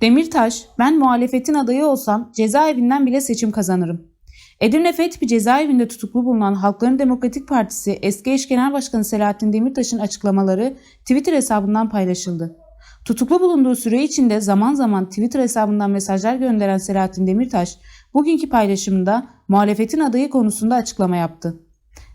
Demirtaş, ben muhalefetin adayı olsam cezaevinden bile seçim kazanırım. Edirne Fethi cezaevinde tutuklu bulunan Halkların Demokratik Partisi eski eş genel başkanı Selahattin Demirtaş'ın açıklamaları Twitter hesabından paylaşıldı. Tutuklu bulunduğu süre içinde zaman zaman Twitter hesabından mesajlar gönderen Selahattin Demirtaş, bugünkü paylaşımında muhalefetin adayı konusunda açıklama yaptı.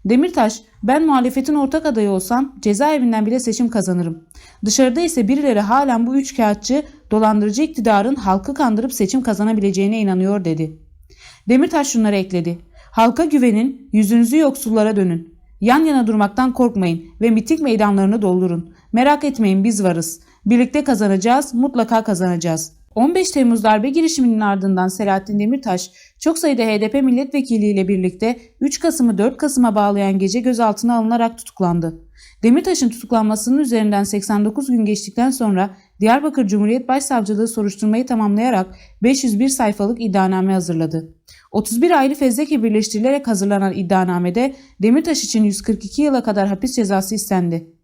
Demirtaş, ben muhalefetin ortak adayı olsam cezaevinden bile seçim kazanırım. Dışarıda ise birileri halen bu üç kağıtçı dolandırıcı iktidarın halkı kandırıp seçim kazanabileceğine inanıyor dedi. Demirtaş şunları ekledi. Halka güvenin, yüzünüzü yoksullara dönün. Yan yana durmaktan korkmayın ve miting meydanlarını doldurun. Merak etmeyin biz varız. Birlikte kazanacağız, mutlaka kazanacağız. 15 Temmuz darbe girişiminin ardından Selahattin Demirtaş çok sayıda HDP milletvekiliyle birlikte 3 Kasım'ı 4 Kasım'a bağlayan gece gözaltına alınarak tutuklandı. Demirtaş'ın tutuklanmasının üzerinden 89 gün geçtikten sonra Diyarbakır Cumhuriyet Başsavcılığı soruşturmayı tamamlayarak 501 sayfalık iddianame hazırladı. 31 ayrı fezleke birleştirilerek hazırlanan iddianamede Demirtaş için 142 yıla kadar hapis cezası istendi.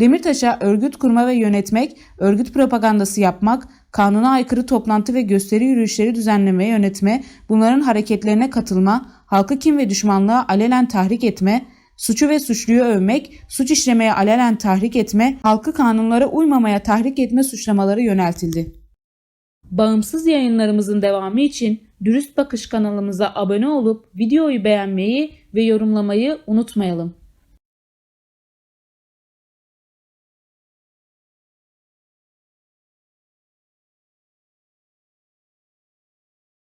Demirtaş'a örgüt kurma ve yönetmek, örgüt propagandası yapmak, kanuna aykırı toplantı ve gösteri yürüyüşleri düzenlemeye yönetme, bunların hareketlerine katılma, halkı kim ve düşmanlığa alelen tahrik etme, suçu ve suçluyu övmek, suç işlemeye alelen tahrik etme, halkı kanunlara uymamaya tahrik etme suçlamaları yöneltildi. Bağımsız yayınlarımızın devamı için Dürüst Bakış kanalımıza abone olup videoyu beğenmeyi ve yorumlamayı unutmayalım.